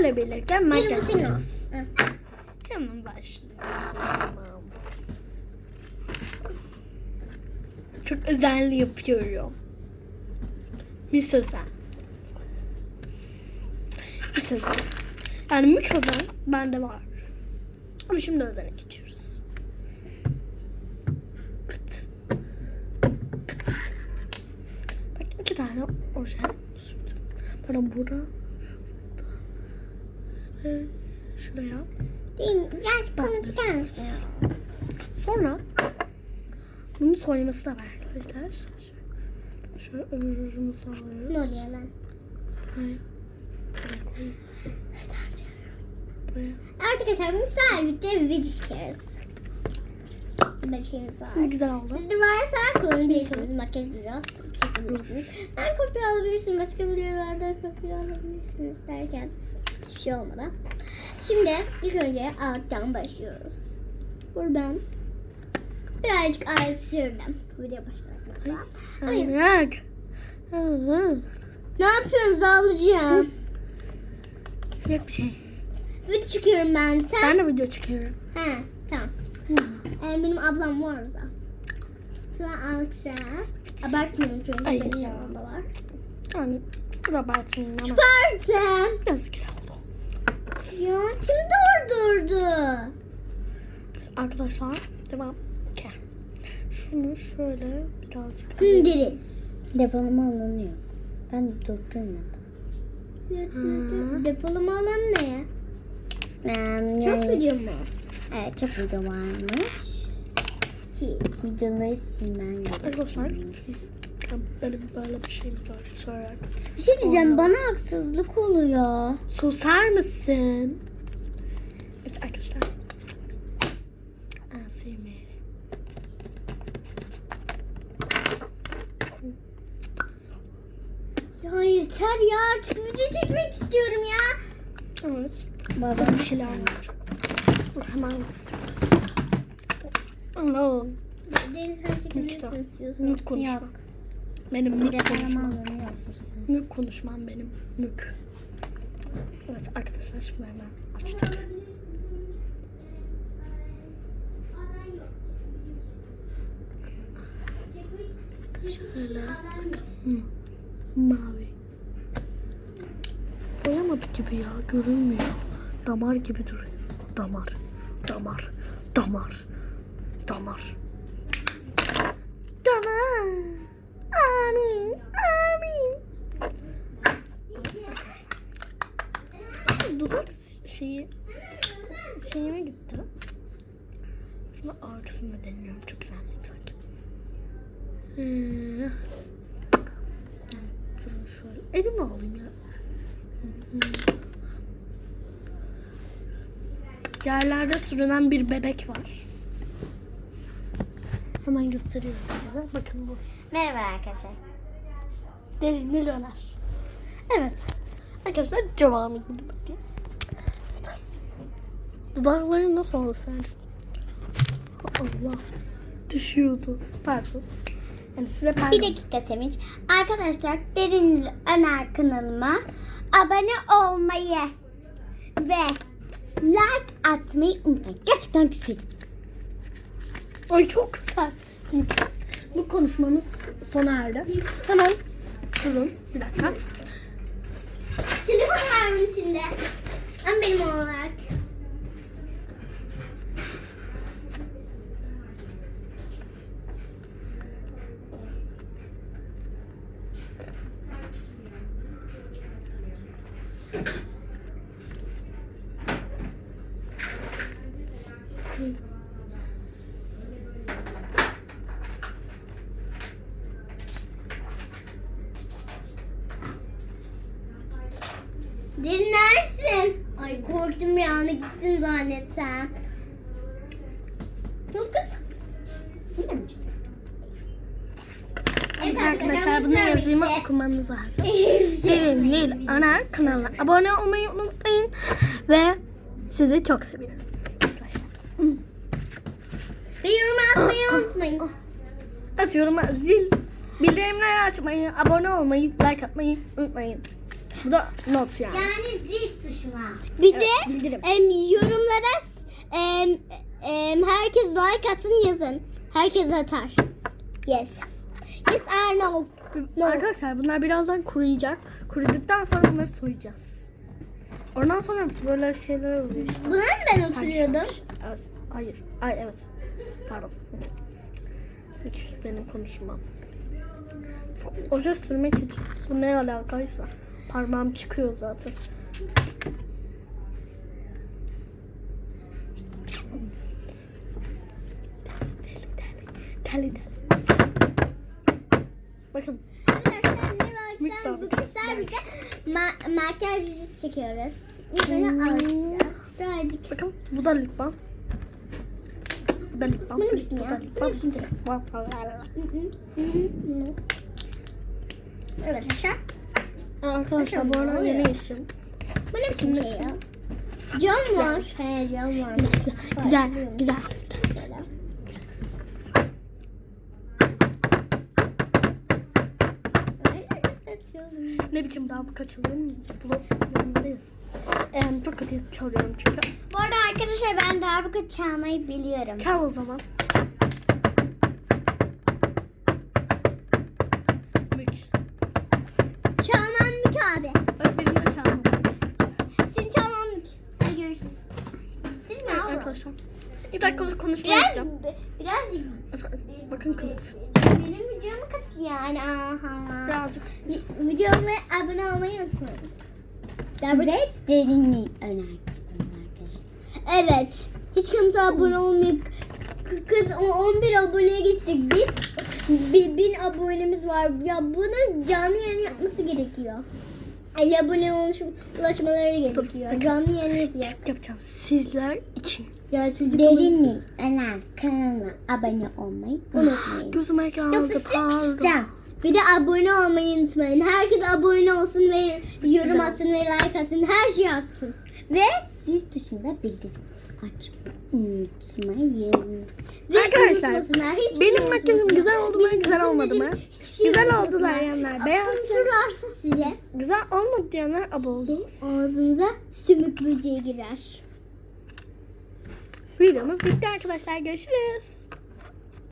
sizlerle birlikte makyaj yapacağız. Hemen başlıyoruz. Tamam. Çok özenli yapıyorum. Bir sözen. Bir sözen. Yani mük özen bende var. Ama şimdi özene geçiyoruz. Pıt. Pıt. Bak iki tane oje sürdüm. Pardon burada. Şuraya. Değil mi? Birazcık bana çıkar mısın? Sonra bunun soyması da var arkadaşlar. Şöyle, öbür ucunu sağlıyoruz. Ne oluyor lan? Buraya. Buraya. Arkadaşlar sadece bir video çekiyoruz. Şimdi güzel oldu. Sizde varsa kullanabilirsiniz. Makyaj video çekebilirsiniz. Ben kopya alabilirsiniz. Başka videolardan kopya alabilirsiniz derken hiçbir şey olmadan. Şimdi ilk önce alttan başlıyoruz. Buradan birazcık alt sürdüm. Video başlarken. Hayır. Hı, Ne yapıyorsunuz ablacığım? Yok bir şey. Video çıkıyorum ben. Sen? Ben de video çekiyorum. He tamam. Ee, benim ablam var orada. Şuradan Alexa. Abartmıyorum çünkü Ay. benim yanımda var. Yani bu da abartmayayım ama Spartan. biraz güzel. Ya kim durdurdu? Arkadaşlar devam. Gel. Şunu şöyle birazcık Hındiriz. Depolama alanı yok. Ben de durdurmadım. Depolama alanı ne ya? Ee, Çok yani, video mu? evet çok video varmış. Ki. Videoları silmen gerekiyor. Arkadaşlar benim böyle bir şeyim var. Sorarak. Bir şey diyeceğim bana haksızlık oluyor. Susar mısın? Evet arkadaşlar. ASMR. Ya yeter ya artık video çekmek istiyorum ya. Evet. Baba Bir şeyler var. Hemen göstereyim. Ano. Deniz istiyorsan. Mük konuşmam. Yok. Benim mük konuşmam. Mük konuşmam benim. Mük. Evet arkadaşlar şimdi hemen açtık. Şöyle. Hı. Mavi. Boyamadık gibi ya. Görünmüyor. Damar gibi duruyor. Damar. Damar. Damar. Damar. Damar. Amin. Amin. Dudak şeyi şeyime gitti. Şunu arkasında deniyorum. Çok güzelmiş sanki. Ee, Durun şöyle. Elimi alayım ya. Yerlerde sürünen bir bebek var. Hemen gösteriyorum size. Bakın bu. Merhaba arkadaşlar. Derin Nil Öner. Evet. Arkadaşlar edelim. Hadi. Evet. Dudakları nasıl oldu sence? Allah. Düşüyordu. Pardon. Yani size pardon. Bir dakika Sevinç. Arkadaşlar Derin Öner kanalıma abone olmayı ve like atmayı unutmayın. Gerçekten güzel. Ay çok güzel. Bu konuşmamız sona erdi. Hemen durun bir dakika. Telefon var bunun içinde. Ama benim olarak. Dinlersin. Ay korktum bir anda gittin zannetsem. Dur kız. Evet Arkadaşlar bunu yazayım okumanız lazım. Şey- Derin Nil Öner kanalına abone olmayı unutmayın. Ve sizi çok seviyorum. Ve yorum atmayı unutmayın. Atıyorum zil bildirimleri açmayı, abone olmayı, like atmayı unutmayın. Bu da not yani. Yani zil tuşuna. Bir Evet, de bildirim. em, yorumlara em, em, herkes like atın yazın. Herkes atar. Yes. Yes or no. No. Arkadaşlar bunlar birazdan kuruyacak. Kuruduktan sonra bunları soyacağız. Ondan sonra böyle şeyler oluyor işte. Buna mı ben oturuyordum? Evet. Hayır. Ay evet. Pardon. Hiç benim konuşmam. Oje sürmek için bu ne alakaysa. Parmağım çıkıyor zaten. Deli deli. Deli deli. Bakın. Miktar. birlikte ma- makyaj çekiyoruz. Bakın bu da lip balm. Bu da lip balm. Bu Bu da lip Bu balm. Bak, bak, bak, bak. Evet arkadaşlar. Arkadaşlar bu arada yeni işim. Bu ne biçim şey ya? Cam var. He cam var. Güzel, güzel. Ne biçim daha bu kaçılıyor mu? Yanındayız. Ee, çok kötü çalıyorum çünkü. Bu arada arkadaşlar ben darbuka çalmayı biliyorum. Çal o zaman. Bir dakika konuşma Biraz, yapacağım. birazcık Bakın kılıf. benim videoma katıl yani. Aha. Birazcık. Videoma abone olmayı unutmayın. Ve derinlik önerdim arkadaşlar. Evet. Hiç kimse abone olmuyor. Kız o- 11 aboneye geçtik. Biz bir bin abonemiz var. Ya bunun canlı yayın yapması gerekiyor. 50 abone oluş, ulaşmaları gerekiyor. Canlı yayın yapıyor. Yapacağım sizler için. Ya çocuk Derinlik öner kanalına abone olmayı unutmayın. Gözüme Yoksa geldi. Küçükten. Bir de abone olmayı unutmayın. Herkes abone olsun ve yorum atsın ve like atsın. Her şey atsın. Ve zil tuşunda bildirim açmayı unutmayın. Ve Arkadaşlar, şey Benim unutmasınlar. makyajım güzel oldu mu güzel Benim olmadı mı? şey Güzel oldu diyenler beğensin. Size Güzel olmadı diyenler abone olsun. ağzınıza sümük böceği girer. Videomuz bitti arkadaşlar. Görüşürüz.